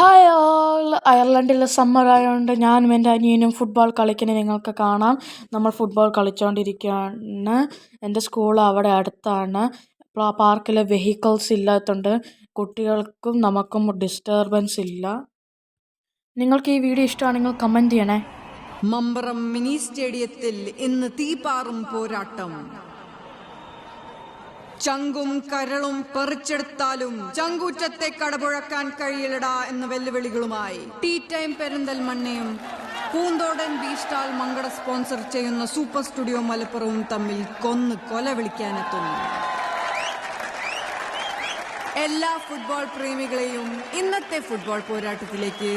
Hi all അയർലൻഡിൽ summer ആയതുകൊണ്ട് ഞാനും എന്റെ അനിയനും ഫുട്ബോൾ കളിക്കുന്നത് നിങ്ങൾക്ക് കാണാം. നമ്മൾ ഫുട്ബോൾ കളിച്ചുകൊണ്ടിരിക്കുകയാണ് എന്റെ സ്കൂൾ അവിടെ അടുത്താണ്. പാർക്കിലെ വെഹിക്കിൾസ് ഇല്ലാത്തതുകൊണ്ട് കുട്ടികൾക്കും നമുക്കും ഡിസ്റ്റർബൻസ് ഇല്ല. നിങ്ങൾക്ക് ഈ വീഡിയോ ഇഷ്ടമാണെങ്കിൽ കമന്റ് ചെയ്യണേ. മമ്പറം മിനി സ്റ്റേഡിയത്തിൽ ഇന്ന് തീപാറും പോരാട്ടം. ചങ്കും കരളും പറിച്ചെടുത്താലും ചങ്കൂറ്റത്തെ കടപുഴക്കാൻ കഴിയില്ലടാ എന്ന വെല്ലുവിളികളുമായി. ടീ ടൈം പെരിന്തൽമണ്ണയും പൂന്തോടൻ ബീസ്റ്റാൾ സ്റ്റാൾ മങ്കട സ്പോൺസർ ചെയ്യുന്ന സൂപ്പർ സ്റ്റുഡിയോ മലപ്പുറവും തമ്മിൽ കൊന്ന് കൊല വിളിക്കാനെത്തുന്നു. എല്ലാ ഫുട്ബോൾ പ്രേമികളെയും ഇന്നത്തെ ഫുട്ബോൾ പോരാട്ടത്തിലേക്ക്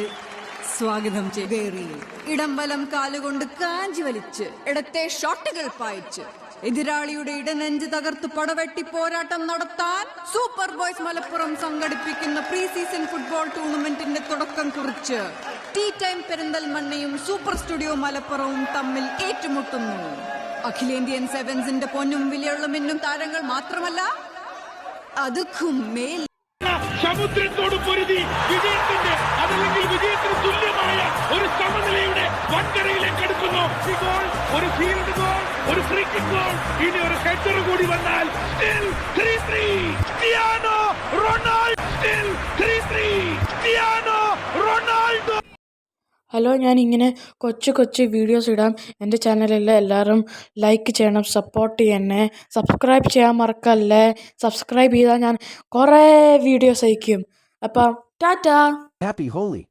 സ്വാഗതം ചെയ്തേറി ഇടംബലം കാലുകൊണ്ട് കാഞ്ചി വലിച്ച് ഇടത്തെ ഷോട്ടുകൾ പായിച്ച്. എതിരാളിയുടെ ഇടനെഞ്ച് തകർത്ത് പടവെട്ടി പോരാട്ടം നടത്താൻ സൂപ്പർ ബോയ്സ് മലപ്പുറം സംഘടിപ്പിക്കുന്ന പ്രീ സീസൺ ഫുട്ബോൾ ടൂർണമെന്റിന്റെ തുടക്കം കുറിച്ച് ടീ ടൈം പെരിന്തൽമണ്ണയും സൂപ്പർ സ്റ്റുഡിയോ മലപ്പുറവും തമ്മിൽ ഏറ്റുമുട്ടുന്നു. അഖിലേന്ത്യൻ സെവൻസിന്റെ പൊന്നും വിലയുള്ള മിന്നും താരങ്ങൾ മാത്രമല്ല അതുക്കും മേൽ സമുദ്രത്തോട് പൊരുതി വിജയത്തിന്റെ അതല്ലെങ്കിൽ വിജയത്തിന് തുല്യമായ ഒരു സമനിലയുടെ വൻകരയിലേക്ക് എടുക്കുന്നു ഗോൾ ഒരു ഫീൽഡ് ഗോൾ ഒരു ഫ്രീ കിക്ക് ഗോൾ ഇനി ഒരു ഹെഡർ കൂടി വന്നാൽ still 3-3 ക്രിസ്റ്റിയാനോ ഹലോ ഞാൻ ഇങ്ങനെ കൊച്ചു കൊച്ചു വീഡിയോസ് ഇടാം. എന്റെ ചാനലിൽ എല്ലാവരും ലൈക്ക് ചെയ്യണം സപ്പോർട്ട് ചെയ്യണേ. സബ്സ്ക്രൈബ് ചെയ്യാൻ മറക്കല്ലേ? സബ്സ്ക്രൈബ് ചെയ്താൽ ഞാൻ കുറേ വീഡിയോസ് അയക്കും. അപ്പം ടാറ്റാ! Happy Holy.